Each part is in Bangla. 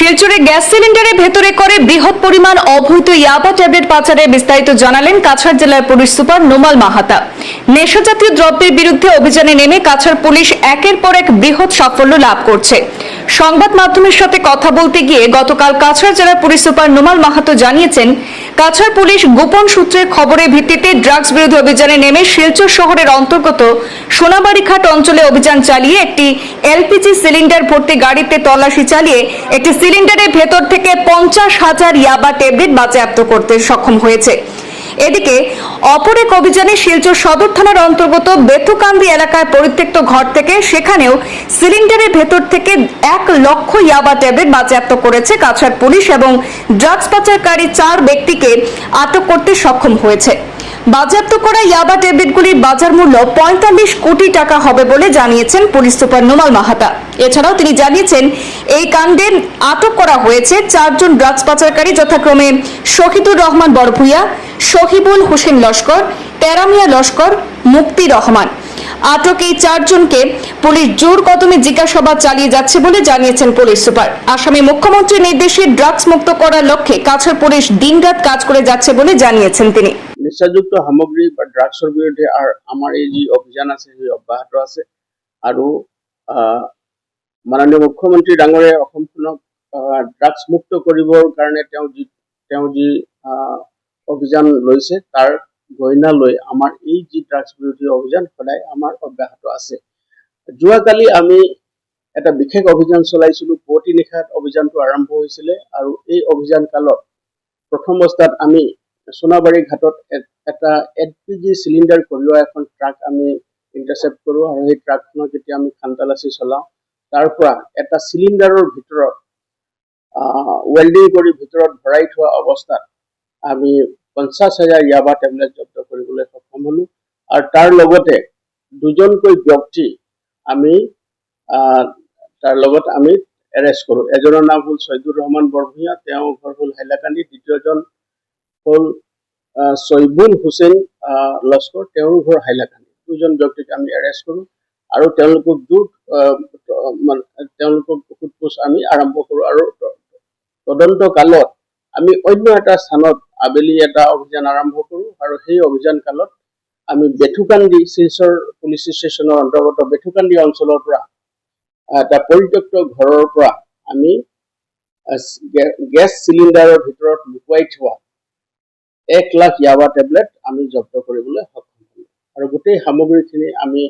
শিলচরে গ্যাস সিলিন্ডারের ভেতরে করে বৃহৎ পরিমাণ অবৈধ ইয়াবা ট্যাবলেট পাচারে বিস্তারিত জানালেন কাছাড় জেলার পুলিশ সুপার নোমাল মাহাতা। নেশাজাতীয় দ্রব্যের বিরুদ্ধে অভিযানে নেমে কাছাড় পুলিশ একের পর এক বৃহৎ সাফল্য লাভ করছে। সংবাদ মাধ্যমের সাথে কথা বলতে গিয়ে গতকাল কাছাড় জেলার পুলিশ সুপার নোমাল মাহাতো জানিয়েছেন কাছাড় পুলিশ গোপন সূত্রের খবরের ভিত্তিতে ড্রাগস বিরোধী অভিযানে নেমে শিলচর শহরের অন্তর্গত সোনাবাড়িঘাট অঞ্চলে অভিযান চালিয়ে একটি এলপিজি সিলিন্ডার ভর্তি গাড়িতে তল্লাশি চালিয়ে একটি সিলিন্ডারের ভেতর থেকে পঞ্চাশ হাজার ইয়াবা ট্যাবলেট বাজেয়াপ্ত করতে সক্ষম হয়েছে। এদিকে অপর এক অভিযানে শিলচর সদর থানার অন্তর্গত বেতুকান্দি এলাকায় পরিত্যক্ত ঘর থেকে সেখানেও সিলিন্ডারের ভেতর থেকে এক লক্ষ ইয়াবা ট্যাবলেট বাজেয়াপ্ত করেছে কাছাড় পুলিশ এবং ড্রাগস পাচারকারী চার ব্যক্তিকে আটক করতে সক্ষম হয়েছে। বাজেয়াপ্ত করা ইয়াবা ট্যাবলেটগুলির বাজার মূল্য পঁয়তাল্লিশ কোটি টাকা হবে বলে জানিয়েছেন পুলিশ সুপার নোমাল মাহাতা। এছাড়াও তিনি জানিয়েছেন, এই কাণ্ডে আটক করা হয়েছে চারজন ড্রাগস পাচারকারী যথাক্রমে শহীদুর রহমান বড়ভুইয়া, শহীবুল হোসেন লস্কর টেরামিয়া লস্কর মুক্তি রহমান। আটক এই চারজনকে পুলিশ জোর কদমে জিজ্ঞাসাবাদ চালিয়ে যাচ্ছে বলে জানিয়েছেন পুলিশ সুপার। আসামে মুখ্যমন্ত্রীর নির্দেশে ড্রাগস মুক্ত করার লক্ষ্যে কাছের পুলিশ দিনরাত কাজ করে যাচ্ছে বলে জানিয়েছেন তিনি। নিচাযুক্ত সামগ্ৰী বা ড্ৰাগছৰ বিৰুদ্ধে আমাৰ এই যি অভিযান আছে, সেই অব্যাহত আছে। আৰু মাননীয় মুখ্যমন্ত্ৰী ডাঙৰীয়াই অসমখনক ড্ৰাগছ মুক্ত কৰিবৰ কাৰণে তেওঁ যি তেওঁ যি অভিযান লৈছে, তাৰ গৰিহণা লৈ আমাৰ এই যি ড্ৰাগছ বিৰোধী অভিযান সদায় আমাৰ অব্যাহত আছে। যোৱাকালি আমি এটা বিশেষ অভিযান চলাইছিলো পুৱতি নিশাত অভিযানটো আৰম্ভ হৈছিলে। আৰু এই অভিযান কালত প্ৰথম অৱস্থাত আমি সোণাবাৰী ঘাটত এটা এল পি জি চিলিণ্ডাৰ কঢ়িওৱা এখন ট্ৰাক আমি ইণ্টাৰচেপ্ট কৰোঁ আৰু সেই ট্ৰাকখনত যেতিয়া আমি খানতালাচি চলাওঁ, তাৰ পৰা এটা চিলিণ্ডাৰৰ ভিতৰত ৱেল্ডিং কৰি ভিতৰত ভৰাই থোৱা অৱস্থাত আমি পঞ্চাছ হাজাৰ ইয়াবা টেবলেট জব্দ কৰিবলৈ সক্ষম হ'লোঁ। আৰু তাৰ লগতে দুজনকৈ ব্যক্তি আমি তাৰ লগত আমি এৰেষ্ট কৰোঁ। এজনৰ নাম হ'ল ছয়দুৰ ৰহমান বৰভূঞা, তেওঁৰ ঘৰ হ'ল হাইলাকান্দি, দ্বিতীয়জন হ'ল ছয়বুল হুছেইন লস্কৰ তেওঁৰ ঘৰ হাইলাকান্দি। দুজন ব্যক্তিক আমি এৰেষ্ট কৰোঁ আৰু তেওঁলোকক দ্ৰুত মানে তেওঁলোকক সোধ আমি আৰম্ভ কৰোঁ আৰু তদন্ত কালত আমি অন্য এটা স্থানত আবেলি এটা অভিযান আৰম্ভ কৰোঁ আৰু সেই অভিযান কালত আমি বেথুকান্দি শিলচৰ পুলিচ ষ্টেচনৰ অন্তৰ্গত বেথুকান্দি অঞ্চলৰ পৰা এটা পৰিত্যক্ত ঘৰৰ পৰা আমি গেছ চিলিণ্ডাৰৰ ভিতৰত লুকুৱাই থোৱা এক লাখ ইয়াবা টেবলেট আমি জব্দ কৰিবলৈ সক্ষম হ'লোঁ। আৰু গোটেই সামগ্ৰীখিনি আমি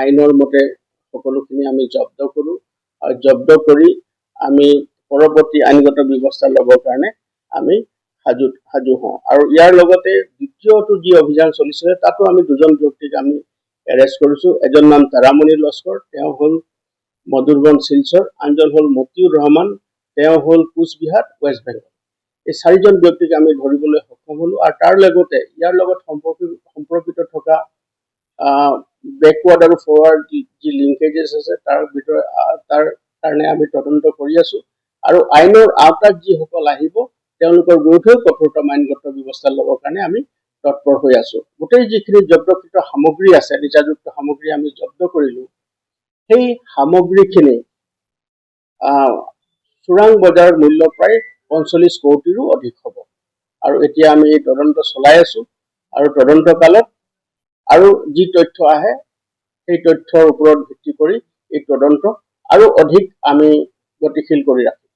আইনৰ মতে সকলোখিনি আমি জব্দ কৰোঁ। আৰু জব্দ কৰি আমি পৰৱৰ্তী আইনগত ব্যৱস্থা ল'বৰ কাৰণে আমি সাজু সাজু হওঁ। আৰু ইয়াৰ লগতে দ্বিতীয়টো যি অভিযান চলিছিলে, তাতো আমি দুজন ব্যক্তিক আমি এৰেষ্ট কৰিছোঁ। এজন নাম তাৰামণি লস্কৰ, তেওঁ হ'ল মধুৰবন শিলচৰ। আনজন হ'ল মতিউৰ ৰহমান, তেওঁ হ'ল কোচবিহাৰ, ৱেষ্ট বেংগল। এই চাৰিজন ব্যক্তিক আমি ধৰিবলৈ সক্ষম হ'লো আৰু তাৰ লগতে ইয়াৰ লগত সম্পৰ্কিত সম্পৰ্কিত থকা বেকৱাৰ্ড আৰু ফৰৱাৰ্ড যি লিংকেজেছ আছে, তাৰ ভিতৰত তাৰ কাৰণে আমি তদন্ত কৰি আছো। আৰু আইনৰ আওতাত যিসকল আহিব, তেওঁলোকৰ বিৰুদ্ধেও কঠোৰতম আইনগত ব্যৱস্থা ল'বৰ কাৰণে আমি তৎপৰ হৈ আছো। গোটেই যিখিনি জব্দকৃত সামগ্ৰী আছে, নিচাযুক্ত সামগ্ৰী আমি জব্দ কৰিলো, সেই সামগ্ৰীখিনি চোৰাং বজাৰৰ মূল্য প্ৰায় পঞ্চল্লিছ কোটিৰো অধিক হ'ব। আৰু এতিয়া আমি এই তদন্ত চলাই আছো। আৰু তদন্ত কালত আৰু যি তথ্য আহে, সেই তথ্যৰ ওপৰত ভিত্তি কৰি এই তদন্ত আৰু অধিক আমি গতিশীল কৰি ৰাখিম।